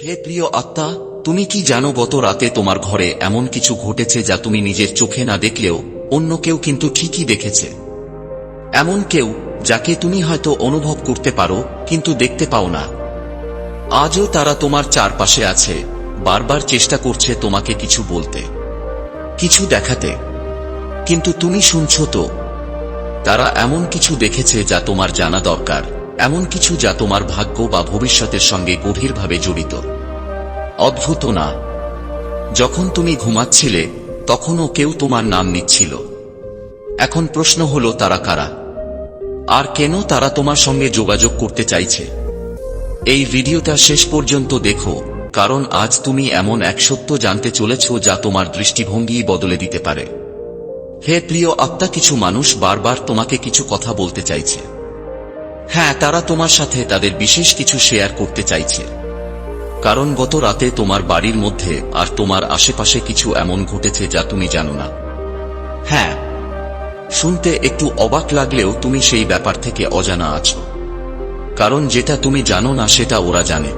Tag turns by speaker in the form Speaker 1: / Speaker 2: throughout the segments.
Speaker 1: হে প্রিয় আত্মা, তুমি কি জানো গত রাতে তোমার ঘরে এমন কিছু ঘটেছে যা তুমি নিজের চোখে না দেখলেও অন্য কেউ কিন্তু ঠিকই দেখেছে? এমন কেউ যাকে তুমি হয়তো অনুভব করতে পারো, কিন্তু দেখতে পাও না। আজও তারা তোমার চারপাশে আছে, বারবার চেষ্টা করছে তোমাকে কিছু বলতে, কিছু দেখাতে। কিন্তু তুমি শুনছ তো, তারা এমন কিছু দেখেছে যা তোমার জানা দরকার। এমন কিছু যা তোমার ভাগ্য বা ভবিষ্যতের সঙ্গে গভীরভাবে জড়িত। অদ্ভুত না। যখন তুমি ঘুমাচ্ছিলে, তখনও কেউ তোমার নাম নিচ্ছিল। এখন প্রশ্ন হলো, তারা কারা? আর কেন তারা তোমার সঙ্গে যোগাযোগ করতে চাইছে? এই ভিডিওটা শেষ পর্যন্ত দেখো, কারণ আজ তুমি এমন এক সত্য জানতে চলেছ যা তোমার দৃষ্টিভঙ্গি বদলে দিতে পারে। হে প্রিয় আত্মা, কিছু মানুষ বারবার তোমাকে কিছু কথা বলতে চাইছে। হ্যাঁ তারা তোমার সাথে তাদের বিশেষ কিছু শেয়ার করতে চাইছে। কারণ গত রাতে তোমার বাড়ির মধ্যে আর তোমার আশেপাশে কিছু এমন ঘটেছে যা তুমি জানো না। হ্যাঁ শুনতে একটু অবাক লাগলেও তুমি সেই ব্যাপার থেকে অজানা আছো। কারণ যেটা তুমি জানো না, সেটা ওরা জানে।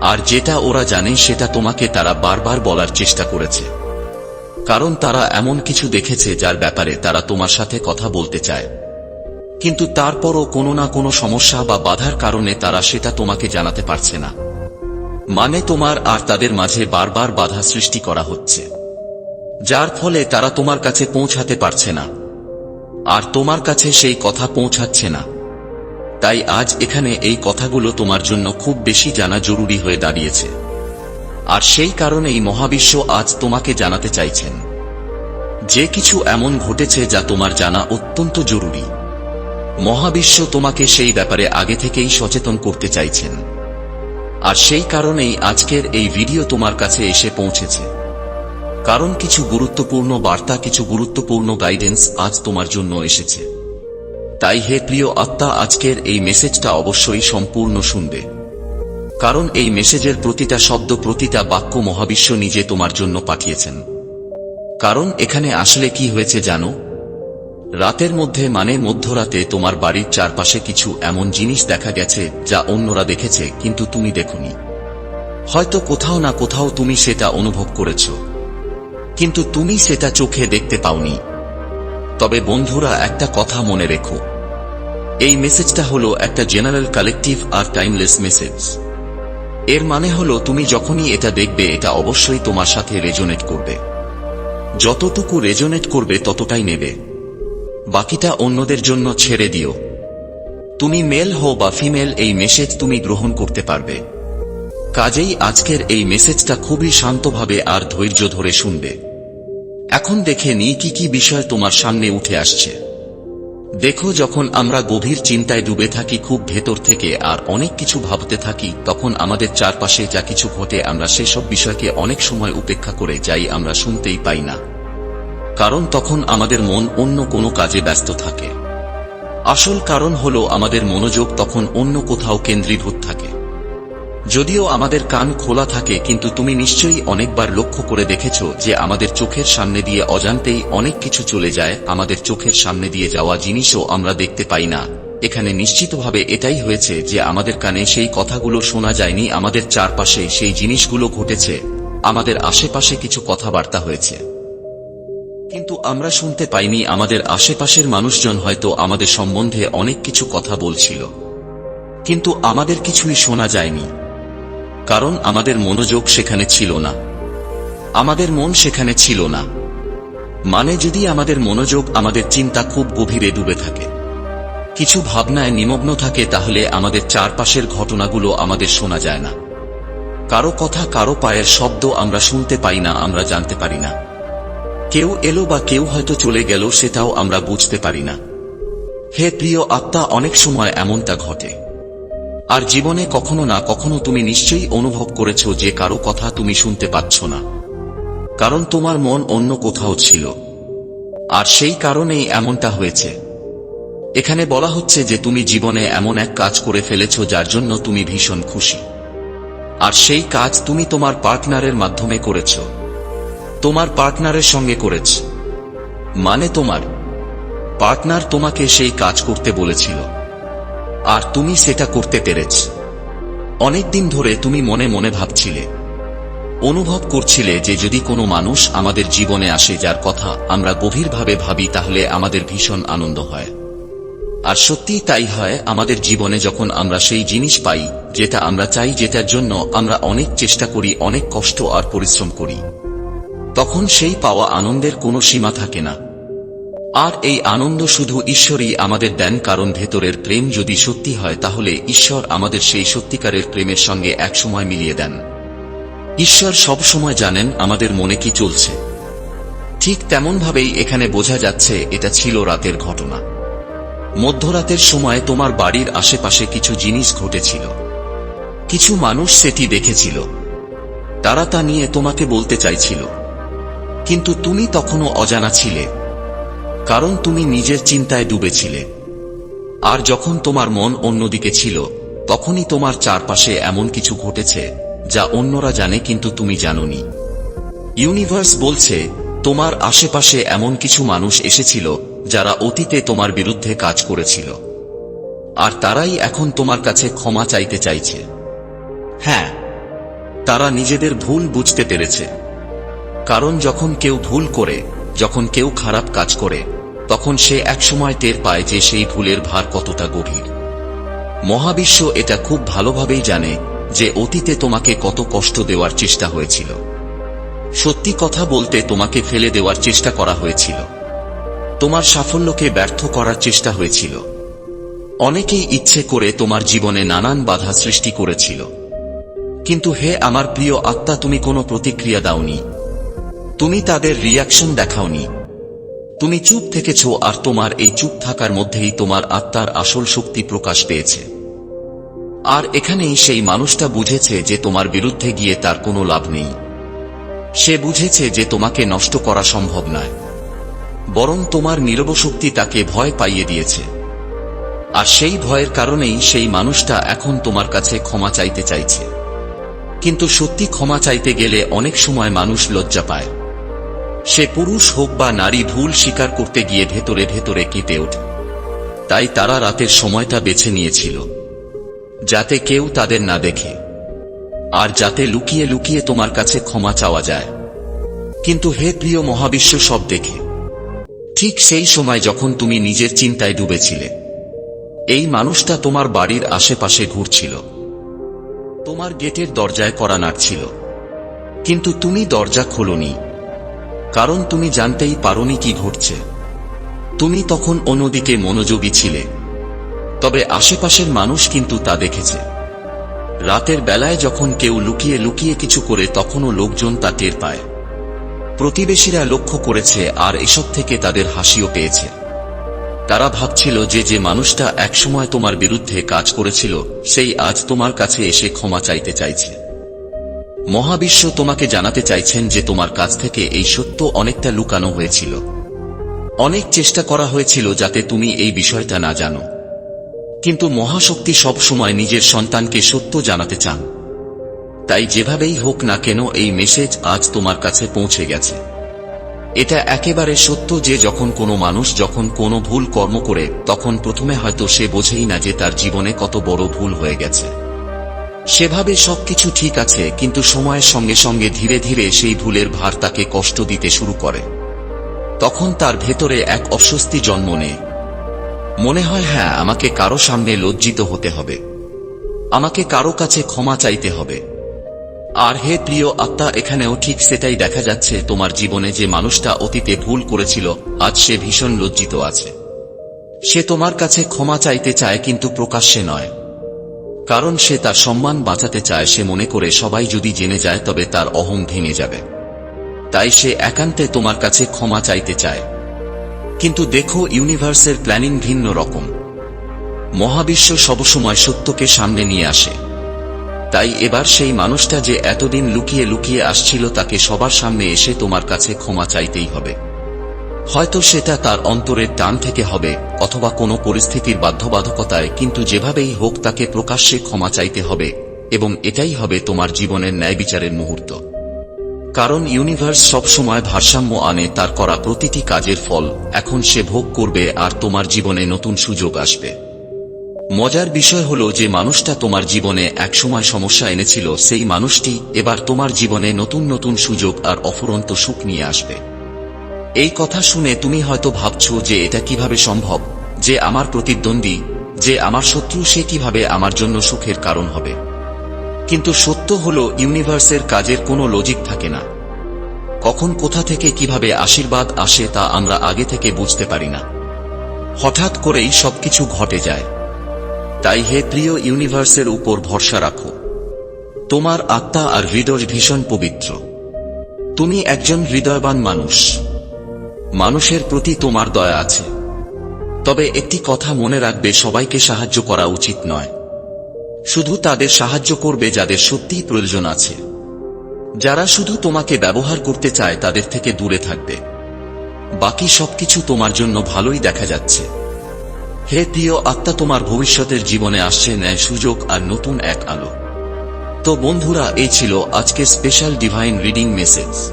Speaker 1: আর যেটা ওরা জানে, সেটা তোমাকে তারা বারবার বলার চেষ্টা করেছে। কারণ তারা এমন কিছু দেখেছে যার ব্যাপারে তারা তোমার সাথে কথা বলতে চায়। কিন্তু তারপরও কোনো না কোনো সমস্যা বা বাধার কারণে তারা সেটা তোমাকে জানাতে পারছে না। মানে তোমার আর তাদের মাঝে বারবার বাধা সৃষ্টি করা হচ্ছে। যার ফলে তারা তোমার কাছে পৌঁছাতে পারছে না। আর তোমার কাছে সেই কথা পৌঁছাচ্ছে না। তাই আজ এখানে এই কথাগুলো তোমার জন্য খুব বেশি জানা জরুরি হয়ে দাঁড়িয়েছে। আর সেই কারণেই মহাবিশ্ব আজ তোমাকে জানাতে চাইছেন। যে কিছু এমন ঘটেছে যা তোমার জানা অত্যন্ত জরুরি। মহাবিশ্ব তোমাকে সেই ব্যাপারে আগে থেকেই সচেতন করতে চাইছেন। আর সেই কারণেই আজকের এই ভিডিও তোমার কাছে এসে পৌঁছেছে। কারণ কিছু গুরুত্বপূর্ণ বার্তা, কিছু গুরুত্বপূর্ণ গাইডেন্স আজ তোমার জন্য এসেছে। তাই হে প্রিয় আত্মা, আজকের এই মেসেজটা অবশ্যই সম্পূর্ণ শুনবে। কারণ এই মেসেজের প্রতিটা শব্দ, প্রতিটা বাক্য মহাবিশ্ব নিজে তোমার জন্য পাঠিয়েছেন। কারণ এখানে আসলে কি হয়েছে জানো? রাতের মধ্যে মানে মধ্যরাতে তোমার বাড়ির চারপাশে কিছু এমন জিনিস দেখা গেছে যা অন্যরা দেখেছে, কিন্তু তুমি দেখনি। হয়তো কোথাও না কোথাও তুমি সেটা অনুভব করেছ। কিন্তু তুমি সেটা চোখে দেখতে পাওনি। তবে বন্ধুরা, একটা কথা মনে রেখো। এই মেসেজটা হলো একটা জেনারেল কালেকটিভ আর টাইমলেস মেসেজ। এর মানে হলো তুমি যখনই এটা দেখবে, এটা অবশ্যই তোমার সাথে রেজোনেট করবে। যতটুকু রেজোনেট করবে, ততটাই নেবে। বাকিটা অন্যদের জন্য ছেড়ে দিও। তুমি মেল হো বা ফিমেল, এই মেসেজ তুমি গ্রহণ করতে পারবে। কাজেই আজকের এই মেসেজটা খুবই শান্তভাবে আর ধৈর্য ধরে শুনবে। এখন দেখে নি কি কি বিষয় তোমার সামনে উঠে আসছে। দেখো যখন আমরা গভীর চিন্তায় ডুবে থাকি খুব ভেতর থেকে আর অনেক কিছু ভাবতে থাকি, তখন আমাদের চারপাশে যা কিছু ঘটে আমরা সেসব বিষয়কে অনেক সময় উপেক্ষা করে যাই আমরা শুনতেই পাই না। কারণ তখন আমাদের মন অন্য কোনো কাজে ব্যস্ত থাকে। আসল কারণ হল আমাদের মনোযোগ তখন অন্য কোথাও কেন্দ্রীভূত থাকে। যদিও আমাদের কান খোলা থাকে, কিন্তু তুমি নিশ্চয়ই অনেকবার লক্ষ্য করে দেখেছ যে আমাদের চোখের সামনে দিয়ে অজান্তেই অনেক কিছু চলে যায়, আমাদের চোখের সামনে দিয়ে যাওয়া জিনিসও আমরা দেখতে পাই না। এখানে নিশ্চিতভাবে এটাই হয়েছে যে আমাদের কানে সেই কথাগুলো শোনা যায়নি, আমাদের চারপাশে সেই জিনিসগুলো ঘটেছে, আমাদের আশেপাশে কিছু কথাবার্তা হয়েছে। কিন্তু আমরা শুনতে পাইনি আমাদের আশেপাশের মানুষজন হয়তো আমাদের সম্বন্ধে অনেক কিছু কথা বলছিল। কিন্তু আমাদের কিছুই শোনা যায়নি। কারণ আমাদের মনোযোগ সেখানে ছিল না। আমাদের মন সেখানে ছিল না। মানে যদি আমাদের মনোযোগ আমাদের চিন্তা খুব গভীরে ডুবে থাকে, কিছু ভাবনায় নিমগ্ন থাকে তাহলে আমাদের চারপাশের ঘটনাগুলো আমাদের শোনা যায় না। কারও কথা কারও পায়ের শব্দ আমরা শুনতে পাই না, আমরা জানতে পারি না। কেউ এলো বা কেউ হয়তো চলে গেল, সেটাও আমরা বুঝতে পারি না। হে প্রিয় আত্মা, অনেক সময় এমনটা ঘটে। আর জীবনে কখনো না কখনো তুমি নিশ্চয়ই অনুভব করেছ যে কারও কথা তুমি শুনতে পাচ্ছ না। কারণ তোমার মন অন্য কোথাও ছিল। আর সেই কারণেই এমনটা হয়েছে। এখানে বলা হচ্ছে যে তুমি জীবনে এমন এক কাজ করে ফেলেছ যার জন্য তুমি ভীষণ খুশি। আর সেই কাজ তুমি তোমার পার্টনারের মাধ্যমে করেছ। তোমার পার্টনারের সঙ্গে করেছ। মানে তোমার, পার্টনার তোমাকে সেই কাজ করতে বলেছিল। আর তুমি সেটা করতে পেরেছ। অনেকদিন ধরে তুমি মনে মনে ভাবছিলে, অনুভব করছিলে যে যদি কোনো মানুষ আমাদের জীবনে আসে যার কথা আমরা গভীরভাবে ভাবি তাহলে আমাদের ভীষণ আনন্দ হয়। আর সত্যিই তাই হয়, আমাদের জীবনে যখন আমরা সেই জিনিস পাই যেটা আমরা চাই যেটার জন্য আমরা অনেক চেষ্টা করি, অনেক কষ্ট আর পরিশ্রম করি। তখন সেই পাওয়া আনন্দের কোনো সীমা থাকে না। আর এই আনন্দ শুধু ঈশ্বরই আমাদের দেন, কারণ ভেতরের প্রেম যদি সত্যি হয়, তাহলে ঈশ্বর আমাদের সেই সত্যিকারের প্রেমের সঙ্গে একসময় মিলিয়ে দেন। ঈশ্বর সব সময় জানেন আমাদের মনে কি চলছে। ঠিক তেমনভাবেই এখানে বোঝা যাচ্ছে, এটা ছিল রাতের ঘটনা। মধ্যরাতের সময় তোমার বাড়ির আশেপাশে কিছু জিনিস ঘটেছিল। কিছু মানুষ সেটি দেখেছিল। তারা তা নিয়ে তোমাকে বলতে চাইছিল। কিন্তু তুমি তখনও অজানা ছিলে, কারণ তুমি নিজের চিন্তায় ডুবেছিলে। আর যখন তোমার মন অন্যদিকে ছিল, তখনই তোমার চারপাশে এমন কিছু ঘটেছে, যা অন্যরা জানে কিন্তু তুমি জানোনি। ইউনিভার্স বলছে, তোমার আশেপাশে এমন কিছু মানুষ এসেছিল, যারা অতীতে তোমার বিরুদ্ধে কাজ করেছিল। আর তারাই এখন তোমার কাছে ক্ষমা চাইতে চাইছে। হ্যাঁ তারা নিজেদের ভুল বুঝতে পেরেছে। কারণ যখন কেউ ভুল করে, যখন কেউ খারাপ কাজ করে, তখন সে একসময় টের পায় যে সেই ভুলের ভার কতটা গভীর। মহাবিশ্ব এটা খুব ভালোভাবেই জানে যে অতীতে তোমাকে কত কষ্ট দেওয়ার চেষ্টা হয়েছিল। সত্যি কথা বলতে তোমাকে ফেলে দেওয়ার চেষ্টা করা হয়েছিল। তোমার সাফল্যকে ব্যর্থ করার চেষ্টা হয়েছিল। অনেকেই ইচ্ছে করে তোমার জীবনে নানান বাধা সৃষ্টি করেছিল। কিন্তু হে আমার প্রিয় আত্মা, তুমি কোনো প্রতিক্রিয়া দাওনি। তুমি তাদের রিয়াকশন দেখাওনি। তুমি চুপ থেকেছ আর তোমার এই চুপ থাকার মধ্যেই তোমার আত্মার আসল শক্তি প্রকাশ পেয়েছে। আর এখানেই সেই মানুষটা বুঝেছে যে তোমার বিরুদ্ধে গিয়ে তার কোনো লাভ নেই। সে বুঝেছে যে তোমাকে নষ্ট করা সম্ভব নয়। বরং তোমার নীরব শক্তি তাকে ভয় পাইয়ে দিয়েছে। আর সেই ভয়ের কারণেই সেই মানুষটা এখন তোমার কাছে ক্ষমা চাইতে চাইছে। কিন্তু সত্যি ক্ষমা চাইতে গেলে অনেক সময় মানুষ লজ্জা পায়। সে পুরুষ হোক বা নারী ভুল স্বীকার করতে গিয়ে ভেতরে ভেতরে কেঁপে ওঠে। তাই তারা রাতের সময়টা বেছে নিয়েছিল, যাতে কেউ তাদের না দেখে, আর যাতে লুকিয়ে লুকিয়ে তোমার কাছে ক্ষমা চাওয়া যায়। কিন্তু হে প্রিয় মহাবিশ্ব সব দেখে, ঠিক সেই সময় যখন তুমি নিজের চিন্তায় ডুবেছিলে, এই মানুষটা তোমার বাড়ির আশেপাশে ঘুরছিল। তোমার গেটের দরজায় করা নাড়ছিল, কিন্তু তুমি দরজা খোলনি। কারণ তুমি জানতেই পারোনি কি ঘটছে। তুমি তখন অন্যদিকে মনোযোগী ছিলে। তবে আশেপাশের মানুষ কিন্তু তা দেখেছে। রাতের বেলায় যখন কেউ লুকিয়ে লুকিয়ে কিছু করে, তখনও লোকজন তা টের পায়। প্রতিবেশীরা লক্ষ্য করেছে আর এসব থেকে তাদের হাসিও পেয়েছে। তারা ভাবছিল যে যে মানুষটা একসময় তোমার বিরুদ্ধে কাজ করেছিল, সেই আজ তোমার কাছে এসে ক্ষমা চাইতে চাইছে। মহাবিশ্ব তোমাকে জানাতে চাইছেন যে তোমার কাছ থেকে এই সত্য অনেকটা লুকানো হয়েছিল। অনেক চেষ্টা করা হয়েছিল যাতে তুমি এই বিষয়টা না জানো। কিন্তু মহাশক্তি সব সময় নিজের সন্তানকে সত্য জানাতে চান। তাই যেভাবেই হোক না কেন এই মেসেজ আজ তোমার কাছে পৌঁছে গেছে। এটা একেবারে সত্য যে যখন কোনো মানুষ যখন কোনো ভুল কর্ম করে, তখন প্রথমে হয়তো সে বোঝেই না যে তার জীবনে কত বড় ভুল হয়ে গেছে। সেভাবে সবকিছু ঠিক আছে, কিন্তু সময়ের সঙ্গে সঙ্গে ধীরে ধীরে সেই ভুলের ভার তাকে কষ্ট দিতে শুরু করে। তখন তার ভেতরে এক অস্বস্তি জন্ম নেয়। মনে হয় হ্যাঁ আমাকে কারও সামনে লজ্জিত হতে হবে। আমাকে কারও কাছে ক্ষমা চাইতে হবে। আর হে প্রিয় আত্মা, এখানেও ঠিক সেটাই দেখা যাচ্ছে, তোমার জীবনে যে মানুষটা অতীতে ভুল করেছিল, আজ সে ভীষণ লজ্জিত আছে। সে তোমার কাছে ক্ষমা চাইতে চায়, কিন্তু প্রকাশ্যে নয়। কারণ সে তার সম্মান বাঁচাতে চায়, সে মনে করে সবাই যদি জেনে যায় তবে তার অহং ভেঙে যাবে। তাই সে একান্তে তোমার কাছে ক্ষমা চাইতে চায়। কিন্তু দেখো, ইউনিভার্সের প্ল্যানিং ভিন্ন রকম। মহাবিশ্ব সবসময় সত্যকে সামনে নিয়ে আসে। তাই এবার সেই মানুষটা যে এতদিন লুকিয়ে লুকিয়ে আসছিল তাকে সবার সামনে এসে তোমার কাছে ক্ষমা চাইতেই হবে। হয়তো সেটা তার অন্তরের টান থেকে হবে, অথবা কোনো পরিস্থিতির বাধ্যবাধকতায়, কিন্তু যেভাবেই হোক তাকে প্রকাশ্যে ক্ষমা চাইতে হবে, এবং এটাই হবে তোমার জীবনের ন্যায় বিচারের মুহূর্ত। কারণ ইউনিভার্স সবসময় ভারসাম্য আনে তার করা প্রতিটি কাজের ফল, এখন সে ভোগ করবে আর তোমার জীবনে নতুন সুযোগ আসবে। মজার বিষয় হলো যে মানুষটা তোমার জীবনে একসময় সমস্যা এনেছিল, সেই মানুষটি এবার তোমার জীবনে নতুন নতুন সুযোগ আর অফুরন্ত সুখ নিয়ে আসবে। এই কথা শুনে তুমি হয়তো ভাবছ যে এটা কীভাবে সম্ভব, যে আমার প্রতিদ্বন্দ্বী, যে আমার শত্রু সে কীভাবে আমার জন্য সুখের কারণ হবে। কিন্তু সত্য হল, ইউনিভার্সের কাজের কোনো লজিক থাকে না। কখন কোথা থেকে কীভাবে আশীর্বাদ আসে তা আমরা আগে থেকে বুঝতে পারি না। হঠাৎ করেই সবকিছু ঘটে যায়। তাই হে প্রিয় ইউনিভার্সের উপর ভরসা রাখো। তোমার আত্মা আর হৃদয় ভীষণ পবিত্র। তুমি একজন হৃদয়বান মানুষ। মানুষের প্রতি তোমার দয়া আছে। তবে একটি কথা মনে রাখবে, সবাইকে সাহায্য করা উচিত নয়। শুধু তাদের সাহায্য করবে যাদের সত্যিই প্রয়োজন আছে। যারা শুধু তোমাকে ব্যবহার করতে চায়, তাদের থেকে দূরে থাকবে। বাকি সবকিছু তোমার জন্য ভালোই দেখা যাচ্ছে। হে প্রিয় আত্মা, তোমার ভবিষ্যতের জীবনে আসছে ন্যায় সুযোগ আর নতুন এক আলো। তো বন্ধুরা, এই ছিল আজকের স্পেশাল ডিভাইন রিডিং মেসেজ